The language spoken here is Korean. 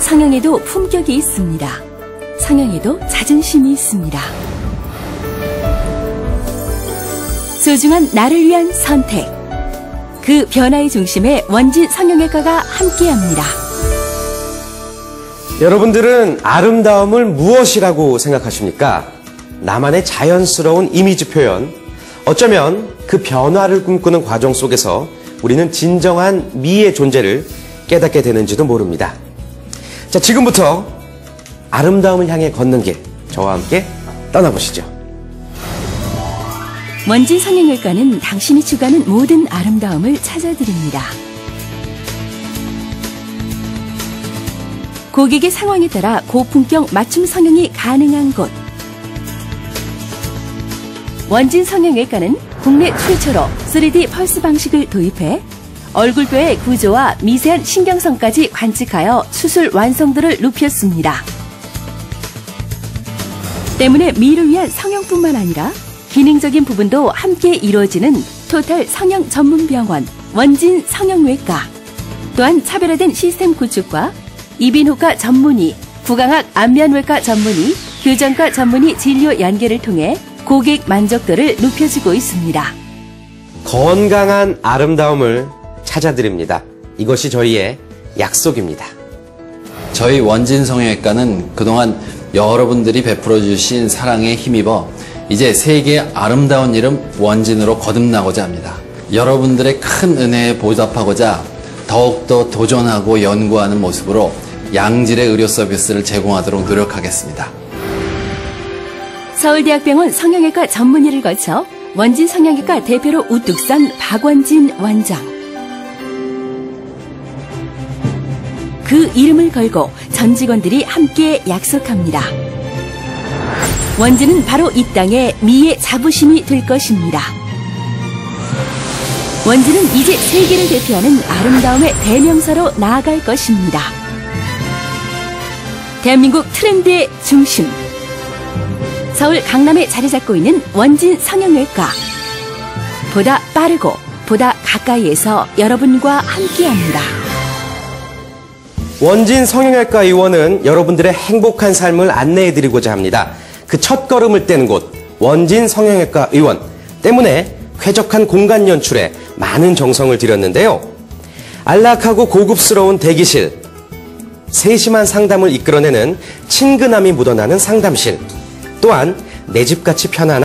성형에도 품격이 있습니다. 성형에도 자존심이 있습니다. 소중한 나를 위한 선택. 그 변화의 중심에 원진 성형외과가 함께합니다. 여러분들은 아름다움을 무엇이라고 생각하십니까? 나만의 자연스러운 이미지 표현. 어쩌면 그 변화를 꿈꾸는 과정 속에서 우리는 진정한 미의 존재를 깨닫게 되는지도 모릅니다. 자, 지금부터 아름다움을 향해 걷는 길, 저와 함께 떠나보시죠. 원진 성형외과는 당신이 추구하는 모든 아름다움을 찾아드립니다. 고객의 상황에 따라 고품격 맞춤 성형이 가능한 곳. 원진 성형외과는 국내 최초로 3D 펄스 방식을 도입해 얼굴뼈의 구조와 미세한 신경성까지 관측하여 수술 완성도를 높였습니다. 때문에 미를 위한 성형뿐만 아니라 기능적인 부분도 함께 이루어지는 토탈 성형 전문 병원 원진 성형외과. 또한 차별화된 시스템 구축과 이비인후과 전문의, 구강학 안면외과 전문의, 교정과 전문의 진료 연계를 통해 고객 만족도를 높여주고 있습니다. 건강한 아름다움을 찾아드립니다. 이것이 저희의 약속입니다. 저희 원진 성형외과는 그동안 여러분들이 베풀어 주신 사랑에 힘입어 이제 세계의 아름다운 이름 원진으로 거듭나고자 합니다. 여러분들의 큰 은혜에 보답하고자 더욱더 도전하고 연구하는 모습으로 양질의 의료 서비스를 제공하도록 노력하겠습니다. 서울대학병원 성형외과 전문의를 거쳐 원진 성형외과 대표로 우뚝 선 박원진 원장. 그 이름을 걸고 전 직원들이 함께 약속합니다. 원진은 바로 이 땅의 미의 자부심이 될 것입니다. 원진은 이제 세계를 대표하는 아름다움의 대명사로 나아갈 것입니다. 대한민국 트렌드의. 서울 강남에 자리 잡고 있는 원진 성형외과. 보다 빠르고 보다 가까이에서 여러분과 함께합니다. 원진 성형외과 의원은 여러분들의 행복한 삶을 안내해드리고자 합니다. 그 첫 걸음을 떼는 곳 원진 성형외과 의원 때문에 쾌적한 공간 연출에 많은 정성을 들였는데요. 안락하고 고급스러운 대기실, 세심한 상담을 이끌어내는 친근함이 묻어나는 상담실, 또한 내 집같이 편안한